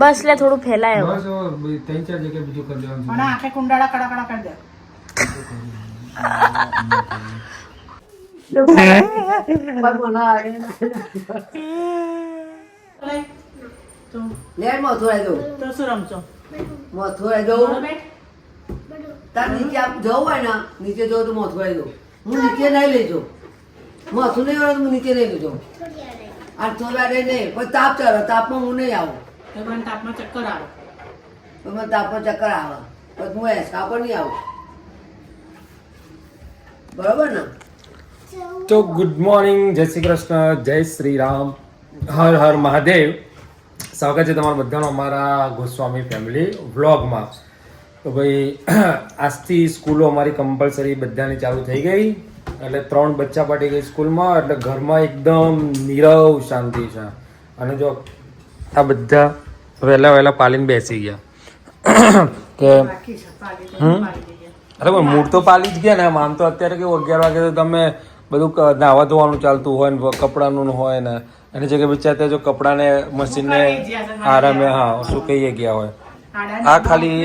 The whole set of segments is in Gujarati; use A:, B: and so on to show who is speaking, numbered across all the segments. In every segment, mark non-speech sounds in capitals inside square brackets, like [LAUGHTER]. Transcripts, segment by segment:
A: બસ લે થોડું ફેલાય
B: બસ ત્રણ ચાર જગ્યાએ બીજું કરી દેવાનું
C: મને આખે કુંડાળા કડા કડા કરી દે.
D: જવું
C: તો શું રમશો?
D: મથુરા જવું તાર નીચે આપ જવું હોય ને નીચે જવું તો મથુરા જવું હું નીચે નહીં લેજો મથું નહીં હોય તો હું નીચે નહીં લઈ આ થોડા રે નહીં પણ તાપ ચાલો તાપમાં હું નહીં આવું.
C: તો મને તાપમાં ચક્કર આવે.
D: તો મને તાપમાં ચક્કર આવે. તો હું એ પર નહીં આવું. બરોબર ને?
B: તો ગુડ મોર્નિંગ જય શ્રી કૃષ્ણ જય શ્રી રામ. હર હર મહાદેવ. સ્વાગત છે તમારા બધાનો અમારા ગોસ્વામી ફેમિલી વ્લોગમાં તો ભાઈ [CLEARS THROAT] આજથી સ્કૂલો અમારી કમ્પલસરી બધાની ચાલુ થઈ ગઈ. એટલે ત્રણ બચ્ચા પાટી ગઈ સ્કૂલમાં એટલે ઘરમાં એકદમ નીરવ શાંતિ છે. અને જો આ બધા વહેલા વહેલા પાલીને બેસી ગયા. કે અરે પણ મૂળ તો પાલી જ ગયા ને આમ તો અત્યારે કેવું અગિયાર વાગે તો તમે બધું નાહવા ધોવાનું ચાલતું હોય ને કપડાનું હોય ને એની જગ્યાએ બચ્ચા ત્યાં જો કપડાને મશીનને આરામે હા સુકાઈ ગયા હોય. આ ખાલી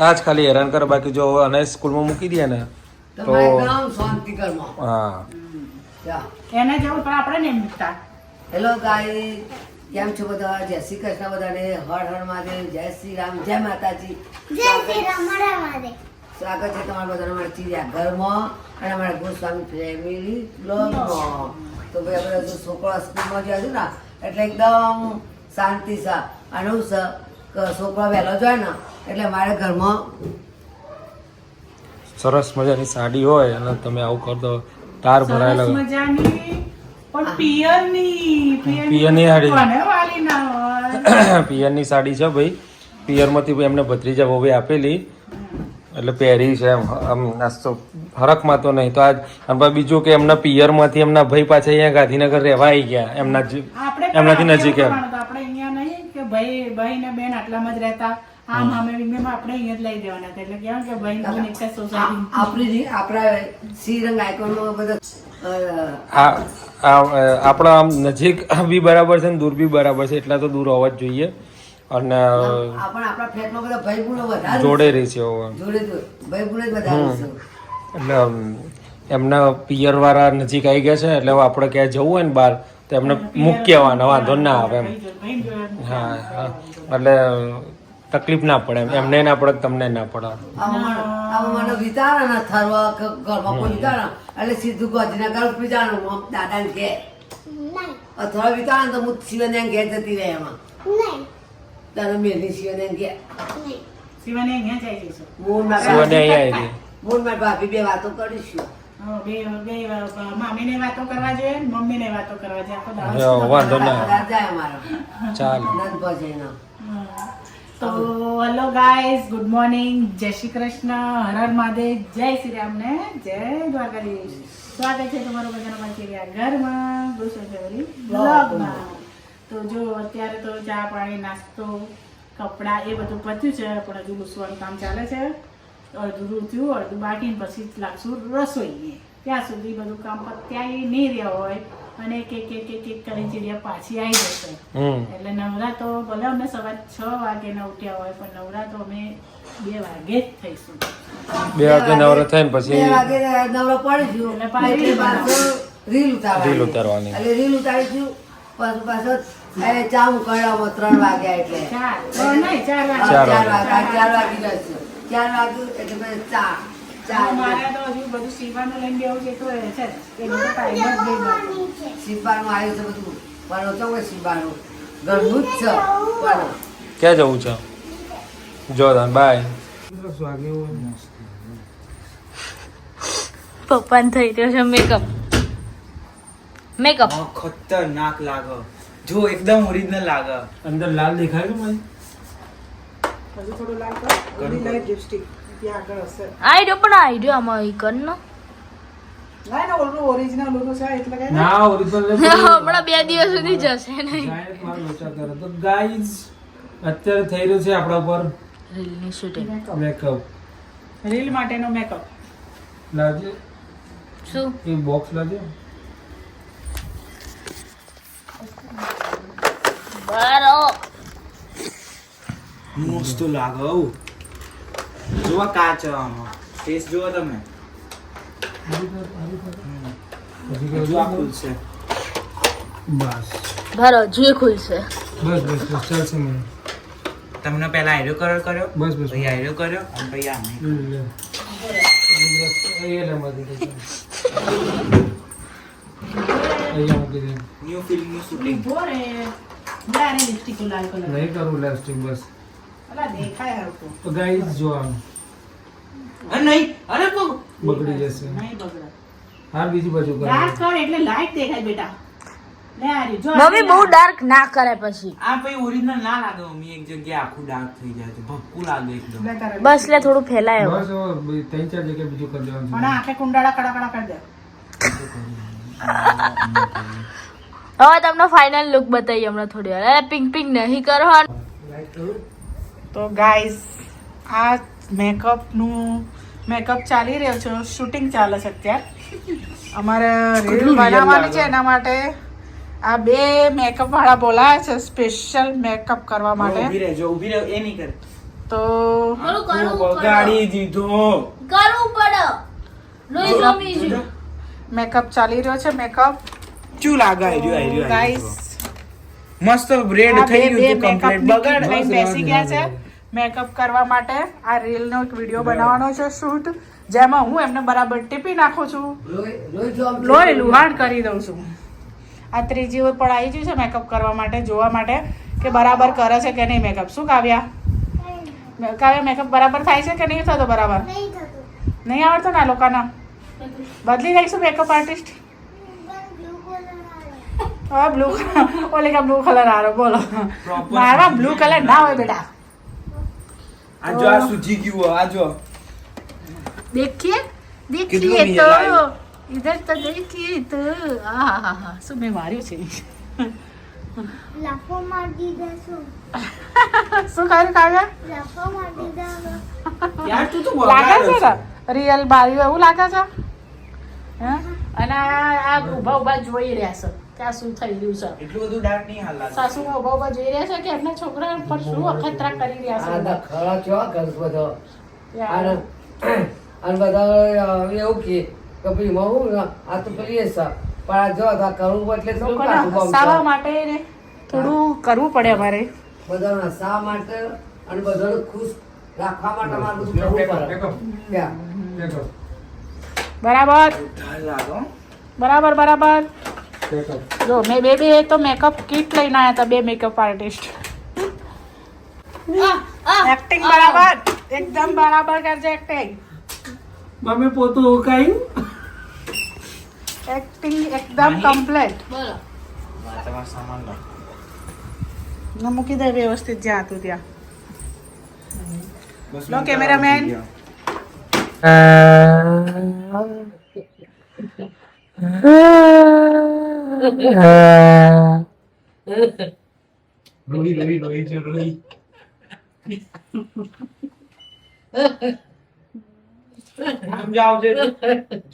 B: આ જ ખાલી હેરાન કરે બાકી જો અને સ્કૂલમાં મૂકી દે ને હા.
C: એને જવું પણ આપણે નહીં મૂકતા.
D: હેલો ગાઈ કેમ છો બધા? જય શ્રી કૃષ્ણ બધાને. હર હર મહાદેવ. જય શ્રી રામ. જય માતાજી.
E: જય શ્રી રામ. રામાદે
D: સ્વાગત છે તમારા બધાના અમારા ચીરિયા ઘરમાં અને અમારા ગોસ્વામી ફેમિલી બ્લોગમાં તો ભાઈ આપણે જો છોકરો સ્કૂલમાં ગયા છે ને એટલે એકદમ શાંતિ છે અને હું છોકરો વહેલો જાય ને એટલે મારે ઘરમાં
B: સરસ મજાની સાડી હોય અને તમે આવું કર દો તાર
C: સરસ
B: ભરાયેલા
C: મજાની પણ પિયરની
B: પિયરની સાડી.
C: હોય. [COUGHS]
B: પિયરની સાડી છે ભાઈ. પિયરમાંથી ભાઈ એમને ભત્રીજા બહુ આપેલી. એટલે પહેરી છે એમ. આમ નાસ્તો ફરકમાં તો નહીં. તો આજ અને પાછું બીજું કે એમના પિયરમાંથી એમના ભાઈ પાછા અહીંયા ગાંધીનગર રહેવા આવી ગયા. એમના એમનાથી નજીક એમ.
C: આપણે અહીંયા નહીં કે ભાઈ ભાઈ ને બેન આટલામાં જ રહેતા. આમ અમે વિંગમાં આપણે અહીંયા જ લઈ દેવાના હતા. એટલે કહેવાય કે ભાઈ ને એક
D: આ-
C: સોસાયટી
D: આપણી જે- આપણા શ્રીરંગ આઈકોનમાં બધા
B: આ આ આપણા આમ નજીક બી બરાબર છે ને દૂર બી બરાબર છે એટલા તો દૂર હોવા જ જોઈએ. અને જોડે રહી છે એટલે એમના પિયર વાળા નજીક આવી ગયા છે એટલે આપણે ક્યાંય જવું હોય ને બહાર તો એમને મૂકી આવવાના વાંધો ના આવે એમ. હા હા. એટલે તકલીફ ના પડે એમને ના પડે તમને ના પડે.
D: મને વિચારે ના થરવા ઘરમાં કોઈ વિચારે એટલે સીધું ગજના ઘર ઉપર દાદા ને ઘેર. અથવા વિચાર તો હું શિવને ઘેર જતી રહે એમાં. તને મેલી શિવને ઘેર.
C: શિવાની જાય
D: મૂળમાં મૂળમાં ભાભી બે વાતો કરીશું.
C: મામીને વાતો કરવા જોઈએ ને મમ્મીને વાતો કરવા જોઈએ. આખો દાડો
B: હા, વાંધો ના
D: કદાચ જાય અમારો.
B: ચાલ.
C: તો હેલો ગાઈઝ ગુડ મોર્નિંગ જય શ્રી કૃષ્ણ. હર હર મહાદેવ. જય શ્રી રામ ને જય દ્વારકાધીશ. સ્વાગત છે તમારું બધાના મારી ઘરમાં ગુસો ફેવરી બ્લોગમાં તો જો અત્યારે તો ચા પાણી, નાસ્તો, કપડાં એ બધું પત્યું છે, પણ હજુ ગુસવાનું કામ ચાલે છે. અડધું થયું અડધું બાકી પછી લાગશું રસોઈએ. ત્યાં સુધી બધું કામ પત્યાય નહીં રહ્યા હોય. અને એક એક એક એક એક કરીને ચીડિયા પાછી આવી જશે. એટલે નવરા તો ભલે અમે સવાર છ વાગે ન ઉઠ્યા હોય પણ નવરા તો અમે બે વાગે જ થઈશું.
B: બે વાગે નવરો થાય ને
D: બે વાગે નવરો પડી
C: એટલે
D: ગયો
C: પાછી
D: પાછો રીલ ઉતારવાની.
B: રીલ ઉતારવાની.
D: એટલે રીલ ઉતારીશું પાછું પાછું એ ચા ઉકાળવામાં ત્રણ વાગ્યા એટલે.
C: ચાર. તો નહીં ચાર વાગે
D: ચાર વાગે. ચાર વાગી જશે. ચાર વાગ્યું એટલે પછી ચા.
C: મારે તો હજુ બધું સીવાનું લઈને બેવું છે તો એ છે જ. ટાઈમ જ નહીં મળતો.
D: આવ્યું છે બધું. પણ તો કોઈ સીવવાનું ઘરનું જ છે. પણ
B: ક્યાં જવું છે? જોરદાર બાય
A: પપ્પાને થઈ રહ્યો છે મેકઅપ મેકઅપ
F: ખતરનાક લાગે. જો એકદમ ઓરિજિનલ લાગે.
B: અંદર લાલ દેખાય છે
C: હજુ થોડું લાલ કર. લાઈટ લિપસ્ટિક ત્યાં આગળ હશે.
A: આઈ રહ્યો પણ આઈડિયો આમાં ઈ કર નો
C: ના ના ઓલું ઓરિજિનલ ઓલું છે એટલે કઈ
B: ના ઓરિજિનલ [LAUGHS]
A: હમણાં બે દિવસ સુધી જશે નહીં.
B: તો ગાઈઝ અત્યારે થઈ રહ્યું છે આપણા ઉપર
A: રીલની શૂટિંગ
B: મેકઅપ
C: રીલ માટેનો મેકઅપ
B: લાવજે.
A: શું?
B: એ બોક્સ લાવજે.
A: બારો.
F: મસ્ત લાગે જોવા કાચ ટેસ્ટ જુઓ તમે? હજુ આ ખુલશે.
B: બસ.
A: ભરો હજુ એ ખુલશે.
B: બસ બસ બસ ચાલશે મને.
F: તમને પહેલા આયરો કલર કર્યો?
B: બસ બસ.
F: ભાઈ આયરો કર્યો? અને ભાઈ આને ન્યુ શૂટિંગ
C: લિપસ્ટિક લાલ કલર.
B: નહીં કરું લેસ્ટિક બસ.
C: અલા દેખાય
B: તો ગાઈઝ જો આમ.
F: નહીં અરે
B: બગડી જશે.
C: નહીં બગડે.
B: હા બીજી બાજુ
C: ડાર્ક
B: કર
C: એટલે લાઈટ દેખાય બેટા.
A: મમ્મી બહુ ડાર્ક ના કરે પછી.
F: આ ભાઈ ઓરિજિનલ ના લાગે મમ્મી એક જગ્યાએ આખું ડાર્ક થઈ જાય છે. ભક્કું લાગે એકદમ.
A: બસ લે થોડું ફેલાય હવે.
B: બસ ત્રણ ચાર જગ્યાએ બીજું કરી દેવાનું
C: પણ આખે કુંડાળા કડા કડા કરી દે.
A: હવે તમને ફાઇનલ લુક બતાવીએ હમણાં થોડી વાર. પિંક પિંક નહીં કરવાનું.
C: તો ગાઈસ આ મેકઅપનું મેકઅપ ચાલી રહ્યો છે. શૂટિંગ ચાલે છે અત્યારે. અમારે રીલ બનાવવાની છે એના માટે આ બે મેકઅપ વાળા બોલાયા છે સ્પેશિયલ મેકઅપ કરવા માટે.
F: ઊભી રહેજો ઊભી રહે એ નહીં કરે.
A: તો
F: ગાડી દીધો.
A: કરવું પડે.
C: મેકઅપ ચાલી રહ્યો છે મેકઅપ.
F: ચુ લાગાઈ રહ્યો આઈ રહ્યો
C: ગાઈસ
F: મસ્ત
C: બ્રેડ
F: થઈ ગયું
C: મેકઅપ
F: કમ્પ્લીટ બગાડ
C: લઈને બેસી ગયા છે. મેકઅપ કરવા માટે આ રીલનો એક વીડિયો બનાવવાનો છે શૂટ જેમાં હું એમને બરાબર ટીપી નાખું છું.
D: લોહી
C: લુહાણ કરી દઉં છું. આ ત્રીજી વાર પણ આવી ગયું છે મેકઅપ કરવા માટે જોવા માટે કે બરાબર કરે છે કે નહીં મેકઅપ. શું કાવ્યા? કાવ્યા મેકઅપ બરાબર થાય છે કે નહીં થતો બરાબર?
E: નહીં
C: આવડતો ને આ લોકોના? બદલી નાખીશું મેકઅપ આર્ટિસ્ટ?
E: બ્લુ કલર
C: ઓલી બ્લુ ઓલે બ્લુ કલર આરો બોલો. મારા બ્લુ કલર ના હોય બેટા.
F: આ જો આ સૂજી ગયું આ જો દેખીએ?
C: દેખીએ
F: તો.
C: ઇધર
F: તો
C: દેખીએ તો. આ હા હા શું મેં માર્યું છે?
E: લાફો માર દીધા શું
C: શું કર્યું કાકા
E: લાફો માર દીધા
F: યાર તું તો
C: લાગે છે રિયલ બારી એવું લાગે છે? હે? અને આ ઊભા ઊભા જોઈ રહ્યા છે. કે આ શું થઈ ગયું છે?
F: એટલું બધું ડાર્ક નહીં હાલ લાગે.
C: સાસુ ઊભા ઊભા જોઈ રહ્યા છે કે એમના છોકરા પર શું અખતરા કરી રહ્યા છે
D: આ ખરા કેવા કરશ બધો. અને [CLEARS THROAT] અને બધા એવું કે કે ભાઈ માં હું આ તો પેલી છે. પણ આ જો આ કરવું એટલે થોડું
C: લોકોને
D: કાઢવું
C: માટે ને થોડું કરવું પડે અમારે.
D: બધાને હસાવા માટે અને બધાને ખુશ રાખવા માટે અમારે બધું કરવું પડે.
C: બરાબર. બરાબર બરાબર. જો મેં બે બે તો મેકઅપ કિટ લઈને આવ્યા હતા બે મેકઅપ આર્ટિસ્ટ એક્ટિંગ બરાબર એકદમ બરાબર કરજે એક્ટિંગ
B: મમ્મી પોતું ઉકાયું?
C: એક્ટિંગ એકદમ કમ્પ્લીટ
A: બોલો
F: તમારો સામાન લો
C: ને મૂકી દે વ્યવસ્થિત જ્યાં હતું ત્યાં. લો,
F: મને
B: રોઈ રોઈ રોઈ છે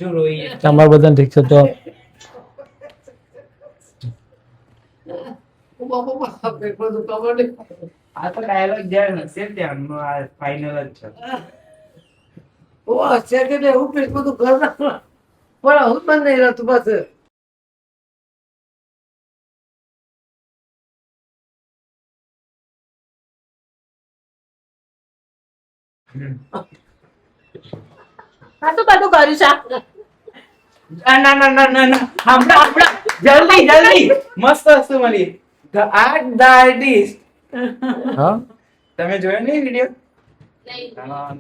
F: રોઈએ
B: તમારા બધાને ઠીક છે તો
D: બધું.
F: આ તો ડાયલોગ જ્યાં હશે ત્યાંનો આ ફાઇનલ જ છે
D: ઓ અત્યારે એવું બધું ઘર. પણ આવું જ બંધ નહીં રહેતું બસ
C: આ તો બધું કર્યું છે
F: ના ના ના ના ના. ના હમણાં હમણાં. જલ્દી જલ્દી. મસ્ત વસ્તુ મળી ધ આર્ટ ધ આર્ટિસ્ટ
B: હા?
F: તમે જોયો નહીં વીડિયો
C: પપ્પા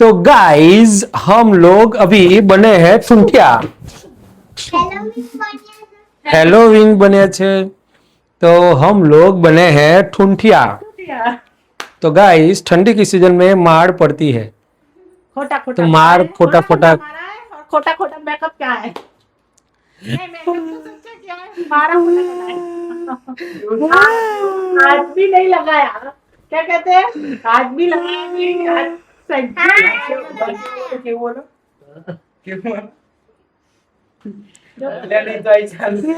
B: तो गाइस हम लोग अभी बने हैं
E: चुंटिया हेलो
B: विंग बने छे तो हम लोग बने हैं ठुंठिया। तो गाइस ठंडी की सीज़न में मार पड़ती है।
C: खोटा खोटा।
B: तो मार खोटा खोटा
C: खोटा खोटा मेकअप क्या है? नहीं मेकअप तो क्या है। हाथ भी नहीं लगाया क्या कहते हैं हाथ भी लगाया नहीं हाथ सही
F: કેવું બોલો કેવું બોલો એટલે નહીં તો અહીં ચાલશે.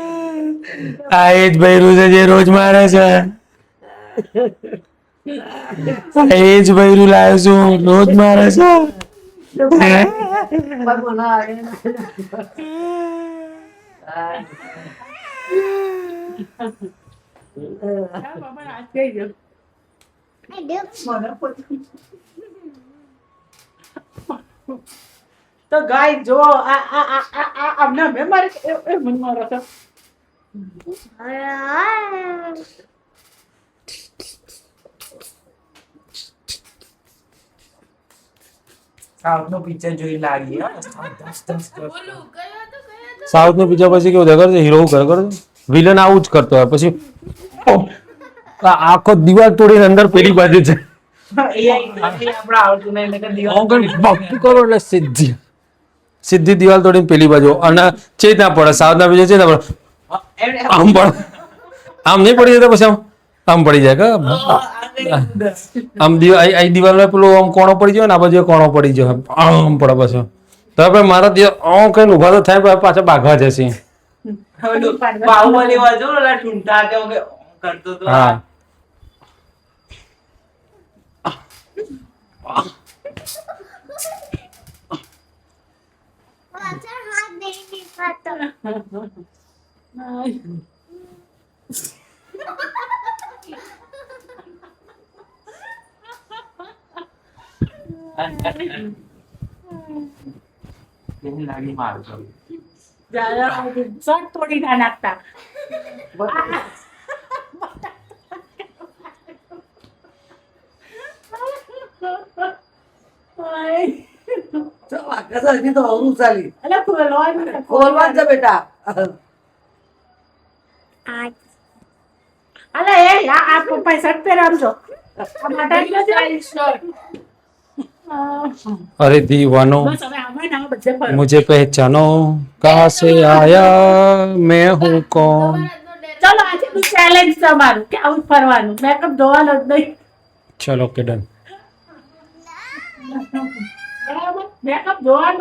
B: આ એ જ બૈરું છે જે રોજ મારે છે આ એ જ બૈરું લાવ્યો છું રોજ મારે છે
D: પણ
C: તો ગાય જો આ આ આ આ આ આમને મેં મારે એ એ મને મારો તો
F: સાઉથનું પિક્ચર જોઈ લાગી હો.
B: સાઉથ નો પિક્ચર પછી કેવું દેખાડશે છે હીરો કરે કરે વિલન આવું જ કરતો હોય. પછી આખો દિવાલ તોડીને અંદર પેલી બાજુ છે. કરો એટલે સીધી દિવાલ તોડીને પેલી બાજુ. અને ચેત પડે સાઉથ ના બીજે ચેત પડે. આમ પડે આમ નહીં પડી જતા પછી આમ આમ પડી જાય આમ અહીં દિવાલ પેલું આમ કોણો પડી જાય ને આ બાજુ કોણો પડી જાય આમ પડે પછી. તો આપણે મારા દિવાલ આમ કઈ ઊભા તો થાય પાછા બાઘવા જશે.
F: બાહુબલી વાળો જો ઓલા ઠૂંઠા કે ઓકે કરતો તો.
B: હા.
E: પાછળ હાથ નહીં દેખાતો.
F: એવું લાગી મારું તો.
C: શર્ટ તોડી ના નાખતા
D: તો વાંકા હજી તો અવરું ચાલી
C: અલા ખોલવાનું
D: ખોલવા જ છે બેટા
C: અલા એ આ આ પપ્પા શર્ટ પહેરાવજો આ માટાની નથી? હા.
B: અરે દીવાનો
C: બસ હવે આમાં ને આમાં બધે ફરો.
B: मुझे पहचानो कहाँ से आया मैं હું કોણ
C: ચલો આજનું ચેલેન્જ તમારું કે આવું જ ફરવાનું મેકઅપ ધોવાનો જ નહીં
B: ચલો કે ડન
C: બરાબર મેકઅપ ધોવાનો